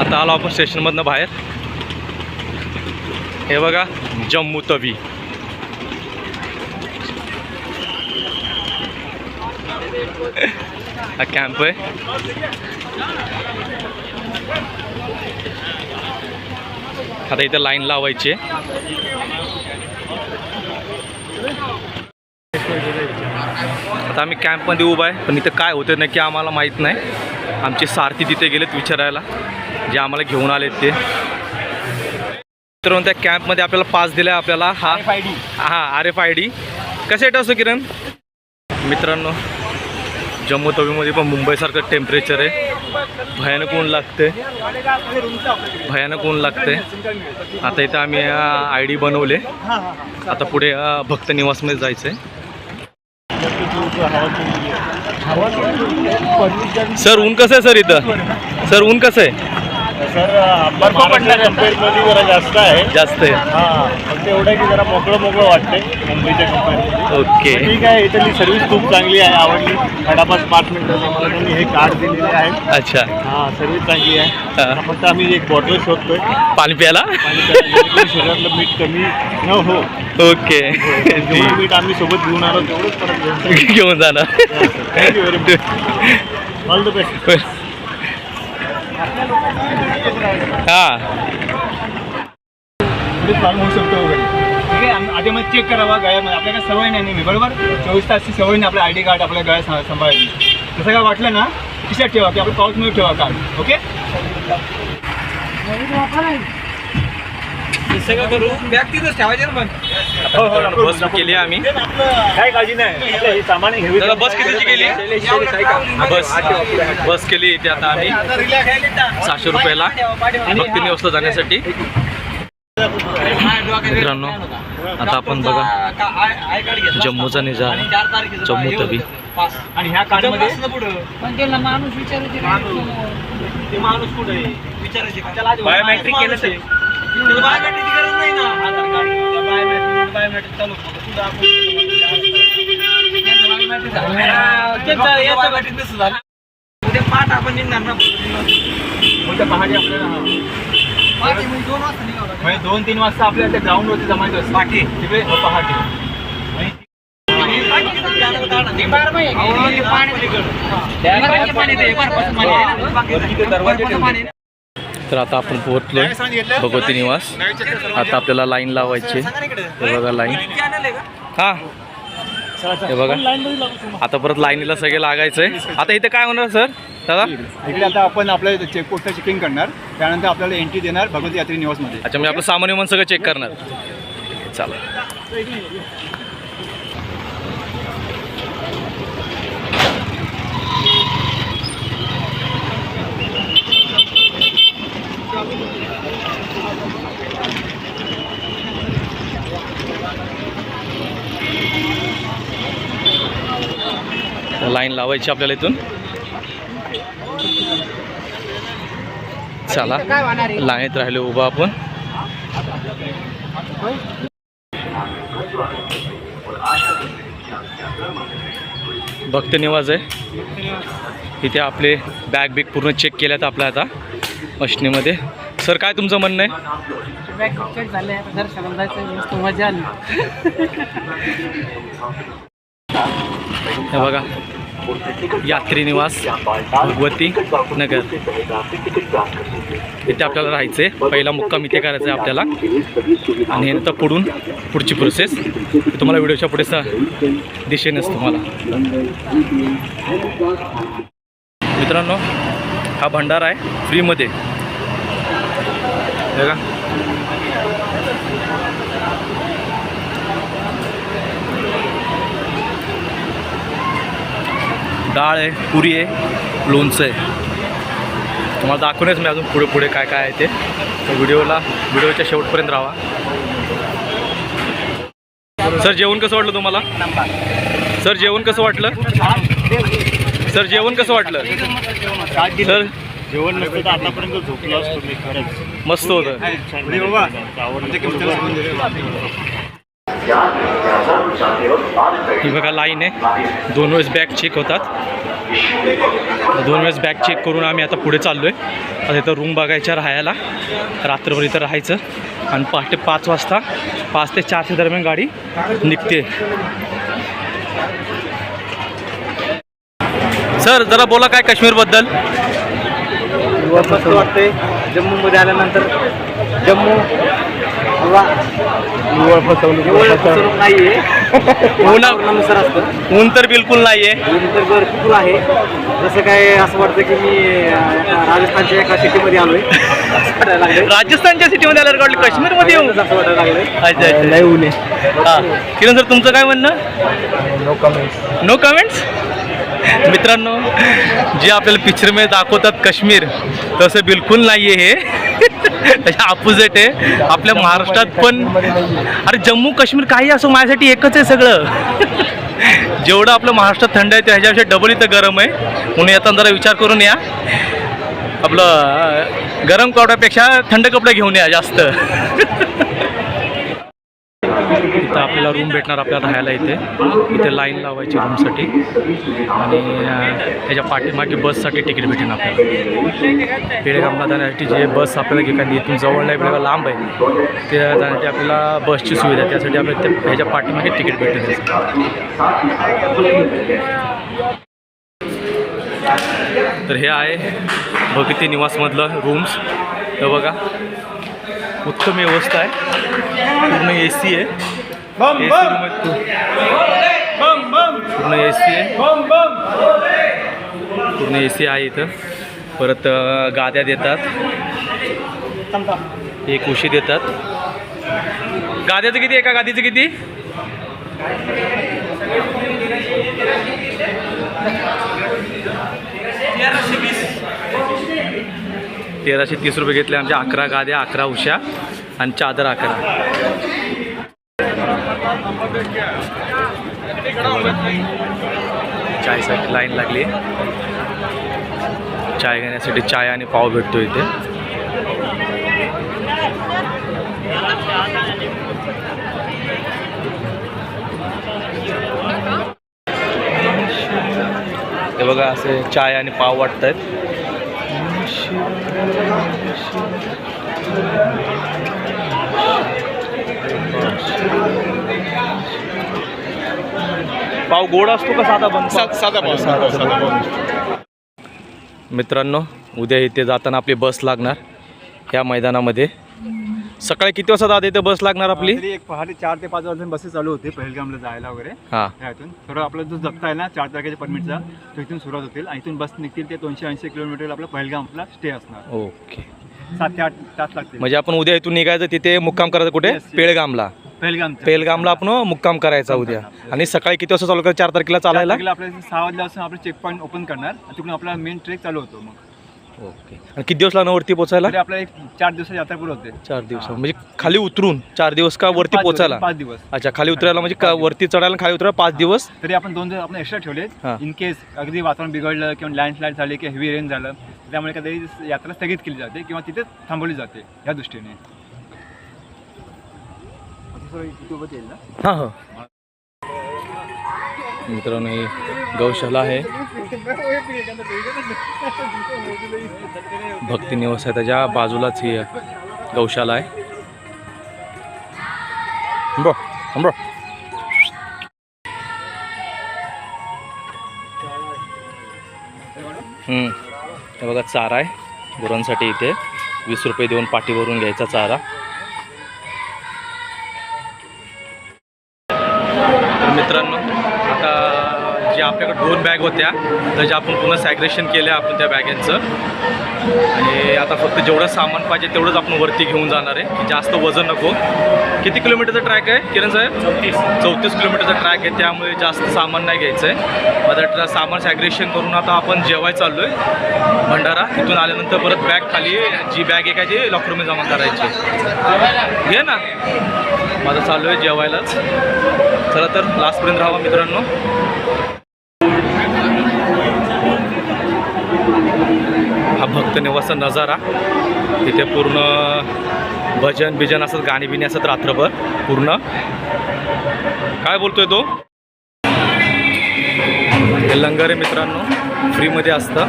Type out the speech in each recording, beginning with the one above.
आता आलो आपण स्टेशनमधनं बाहेर. हे बघा जम्मू तवी. हा कॅम्प आहे. आता इथं लाईन लावायची आहे. आता आम्ही कॅम्पमध्ये उभा आहे पण इथं काय होतं नक्की आम्हाला माहीत नाही. आमचे सारथी तिथे गेलेत विचारायला. जे आम्हाला घेऊन आलेत ते. तर त्या कॅम्पमध्ये आपल्याला पास दिला आहे आपल्याला हा. हां आर एफ आय डी कसे असतो किरण? मित्रांनो जम्मू तवीमध्ये पण मुंबईसारखं टेम्परेचर आहे. भयानक ऊन लागते भयानक ऊन लागते आता इथं आम्ही आय डी बनवले. आता पुढे भक्त निवासमध्ये जायचं आहे सर ऊन कसं आहे सर इथं? सर ऊन कसं आहे? सर जरा जास्त आहे. जास्त आहे. हां एवढं आहे की जरा मोकळं मोकळं वाटतंय मुंबईच्या कंपेअरमध्ये ओके. ठीक आहे इथली सर्व्हिस खूप चांगली आहे आवडली. फटाफट पाच मिनिटात आम्हाला त्यांनी हे कार्ड दिलेले आहे अच्छा. हां सर्व्हिस चांगली आहे. हा. फक्त आम्ही एक बॉटल शोधतोय. पाणी प्यायला? शरीरातलं मीठ कमी. न हो. ओके. जेवढं मीठ आम्ही सोबत घेऊन आलो तेवढंच परत घेऊन जाणार. Thank you very much all the best हां. चालू होऊ शकतो वगैरे. ठीक आहे आधी मध्ये चेक करावा गळ्यामध्ये आपल्याला काय सवय नाही नेहमी बरोबर? चोवीस तासची सवय नाही आपलं आय डी कार्ड आपल्या गळ्यात सा- सांभाळायची. तसं काय वाटलं ना खिशात ठेवा की आपलं पाऊसमध्ये ठेवा कार्ड ओके हो हो बस केली आम्ही. काय काळजी नाही. आपलं हे सामान दादा बस कितीची केली? बस. बस केली इथे आता आम्ही. सहाशे रुपयाला. भक्ती निवासला जाण्यासाठी. मित्रांनो आता आपण बघा जम्मूचा निजारा जम्मू तवी. आणि ह्या त्याला माणूस विचारायचे ते माणूस कुठे विचारायचे बायोमेट्रिक केलं बायोमेट्रिकची गरज नाही ना. आधार कार्ड बायोमेट्रिक बायोमेट्रिक चालू उद्या पाठ आपण निघणार ना. उद्या पहाटे आपल्याला दोन म्हणजे दोन तीन वाजता आपल्याला त्या ग्राउंड वरती जमायचं असतं पहाटे. तिकडे. हो, पहाटे तर आता आपण पोहोचलोय भगवती निवास. आता आपल्याला लाईन लावायची आहे. हे बघा लाईन हा. हे बघा. आता परत लाईनीला सगळे लागायचंय. आता इथे काय होणार सर दादा? इकडे आता आपण आपल्या चेकपोस्ट चेकिंग करणार. त्यानंतर आपल्याला एंट्री देणार भगवती यात्री निवासमध्ये. अच्छा मी आपलं सामान विमान सगळं चेक करणार. चला. लाईन लावायची आपल्याला इथून. चला लाईनीत राहिले उभा आपण. भक्त निवास आहे. इथे आपले बॅग बिग पूर्ण चेक केल्यात आपल्या आता मशनीमध्ये सर काय तुमचं म्हणणं आहे? मजा आली बघा. यात्री निवास भगवती नगर. इथे आपल्याला राहायचं आहे पहिला मुक्काम इथे करायचा आहे आपल्याला. आणि नंतर पुढून पुढची प्रोसेस तुम्हाला व्हिडिओच्या पुढे दिशेनेच तुम्हाला. मित्रांनो हा भंडारा आहे. फ्रीमध्ये बघा. डाळ आहे पुरी आहे लोणचं आहे. तुम्हाला दाखवूनच मी अजून पुढे पुढे काय काय आहे ते. तर व्हिडिओला व्हिडिओच्या शेवटपर्यंत राहा. सर जेवण कसं वाटलं तुम्हाला? सर जेवण कसं वाटलं? सर जेवण कसं वाटलं? सर जेवण नसतं तर आतापर्यंत झोपलो असतो मी खरंच. मस्त होतं. ही बघा लाईन आहे. दोन वेळेस बॅग चेक होतात. दोन वेळेस बॅग चेक करून आम्ही आता पुढे चाललो आहे आता इथं रूम बघायच्या राहायला. रात्रभर इथं राहायचं. आणि पहाटे पाच वाजता पाच ते चारच्या दरम्यान गाडी निघते. सर जरा बोला काय काश्मीरबद्दल? वाटते वाटतंय? जम्मूमध्ये आल्यानंतर जम्मू निवळ फसवणूक नाहीये. नुसार असतं. ऊन तर बिलकुल नाही आहे ऊन तर भरपूर आहे. जसं काय असं वाटतं की मी राजस्थानच्या एका सिटीमध्ये आलोय. राजस्थानच्या सिटीमध्ये आल्यावर वाटलं काश्मीरमध्ये येऊ असं वाटायला लागलंय. अच्छा अच्छा. लय ऊन आहे. हां. किरण सर तुमचं काय म्हणणं? नो कमेंट्स नो कमेंट्स मित्रांनो जे आपल्याला पिक्चरमध्ये दाखवतात काश्मीर तसं बिलकुल नाही आहे हे. त्याच्या अपोजिट आहे. आपल्या महाराष्ट्रात पण अरे जम्मू काश्मीर काही असो माझ्यासाठी एकच आहे सगळं. जेवढं आपलं महाराष्ट्रात थंड आहे त्याच्यापेक्षा डबल इथं गरम आहे. म्हणून याचा जरा विचार करून या. आपलं गरम कपड्यापेक्षा थंड कपडे घेऊन या जास्त. आपल्याला रूम भेटणार आपल्याला राहायला इथे. इथे लाईन लावायची रूमसाठी आणि त्याच्या पाठीमागे बससाठी तिकीट भेटेन आपल्याला. पेडगामला जाण्यासाठी जे बस आपल्याला एखादी इथून जवळ नाही पेडगाव लांब आहे ते जाण्यासाठी आपल्याला बसची सुविधा आहे. त्यासाठी आपल्याला ह्याच्या पाठीमागे तिकीट भेटेल तर हे आहे भगती निवासमधलं रूम्स हे बघा. उत्तम व्यवस्था आहे. पूर्ण ए सी आहे. बम AC बम. room आहे. बम बम. पूर्ण ए सी आहे. बम बम. पूर्ण ए सी आहे इथं. परत गाद्या देतात. एक उशी देतात. गाद्याचं किती एका गादीचं किती? तेराशे तीस रुपये घेतले आमच्या अकरा गाद्या अकरा उशा आणि चादर अकरा. चायसाठी लाईन लागली. चाय घेण्यासाठी चाय आणि पाव भेटतो इथे. हे बघा असे चाय आणि पाव वाटत आहेत पाव गोड असतो का साधा बनतो साधा मित्रांनो उद्या इथे जाताना आपली बस लागणार ह्या मैदानामध्ये. सकाळी किती वाजता दादा इथे बस लागणार आपली? एक पहाटे चार ते पाच वाजता बसेस चालू होते पहलगामला जायला वगैरे. हां. ह्यातून थोडं आपला जो जगता आहे ना चार तारखेच्या परमिटचा तो इथून सुरुवात होतील. आणि इथून बस निघतील ते दोनशे ऐंशी किलोमीटर आपला पहलगामला स्टे असणार. ओके. सात ते आठ तास लागतील. म्हणजे आपण उद्या इथून निघायचं तिथे मुक्काम करायचं कुठे. पेळगामला. पहलगाम पेलगामला आपण मुक्काम करायचा उद्या. आणि सकाळी किती वाजता चालू करायचं चार तारखेला चालायला? आपल्याला सहा वाजल्यापासून आपलं चेक पॉईंट ओपन करणार तिकडून आपला मेन ट्रेक चालू होतो मग. ओके. आणि किती दिवस लागणार वरती पोचायला? तरी आपल्याला एक चार दिवसाची यात्रा पूर्ण होते. चार दिवस. म्हणजे खाली उतरून चार दिवस का वरती पाच दिवस- पोचायला? पाच दिवस. अच्छा खाली उतरायला म्हणजे का वरती चढायला खाली उतरायला पाच दिवस? तरी आपण दोन दिवस आपण एक्स्ट्रा ठेवले हां. इन केस अगदी वातावरण बिघडलं किंवा लँडस्लाईड झाले किंवा हेवी रेन झालं त्यामुळे कधी यात्रा स्थगित केली जाते किंवा तिथेच थांबवली जाते या दृष्टीने. हां हा. हो. मित्रांनो ही गौशाला आहे. भक्ती निवास आहे. त्याच्या बाजूलाच ही गौशाला आहे. बो बो हे बघा चारा आहे. गुरांसाठी इथे वीस रुपये देऊन पाठी भरून घ्यायचा चारा. मित्रांनो आता जे आपल्याकडे दोन बॅग होत्या त्याच्या आपण पुन्हा सॅग्रेशन केलं आपण त्या बॅगेंचं आणि आता फक्त जेवढं सामान पाहिजे तेवढंच आपण वरती घेऊन जाणार आहे की जास्त वजन नको. किती किलोमीटरचा ट्रॅक आहे किरण साहेब? चौतीस. चौतीस किलोमीटरचा ट्रॅक आहे त्यामुळे जास्त सामान नाही घ्यायचं आहे आता ट्रा- सामान सॅग्रेशन करून आता आपण जेवाय चाललो आहे भंडारा तिथून आल्यानंतर परत बॅग खाली जी बॅग आहे काय ती लॉकरूममध्ये जमा करायची घे ना. माझं चालू आहे जेवायलाच. चला तर लास्टपर्यंत राहा मित्रांनो. हा भक्त निवासचा नजारा. तिथे पूर्ण भजन बिजन असत गाणी बिणी असत रात्रभर पूर्ण. काय बोलतोय तो? हे लंगर आहे मित्रांनो. फ्रीमध्ये असतं.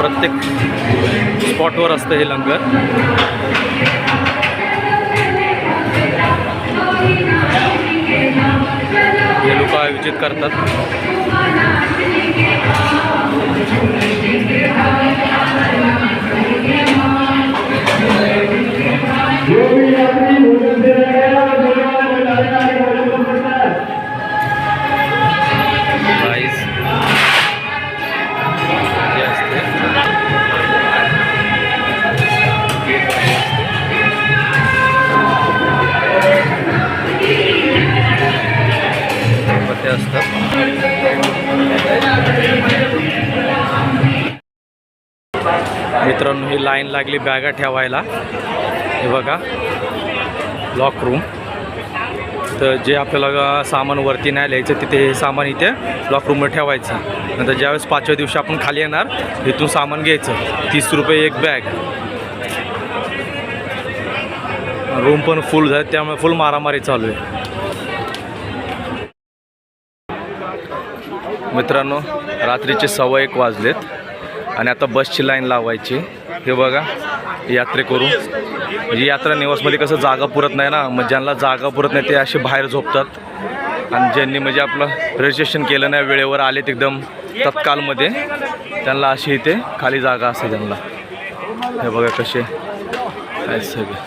प्रत्येक स्पॉटवर असतं हे लंगर. आयोजित करतात. प्राईज आणि लाईन लागली बॅगा ठेवायला. हे बघा. लॉक रूम तर जे आपल्याला सामान वरती नाही लिहायचं तिथे हे सामान इथे लॉक रूममध्ये ठेवायचं. नंतर ज्यावेळेस पाचव्या दिवशी आपण खाली येणार इथून सामान घ्यायचं. तीस रुपये एक बॅग रूम पण फुल झाले त्यामुळे फुल मारामारी चालू आहे. मित्रांनो रात्रीचे सव्वा एक वाजलेत आणि आता बसची लाईन लावायची. हे बघा यात्रेकरू जी म्हणजे यात्रा निवासमध्ये कसं जागा पुरत नाही ना मग ज्यांना जागा पुरत नाही ते असे बाहेर झोपतात. आणि ज्यांनी म्हणजे आपलं रजिस्ट्रेशन केलं नाही वेळेवर आलेत एकदम तत्कालमध्ये त्यांना अशी इथे खाली जागा असते त्यांना. हे बघा कसे सगळे.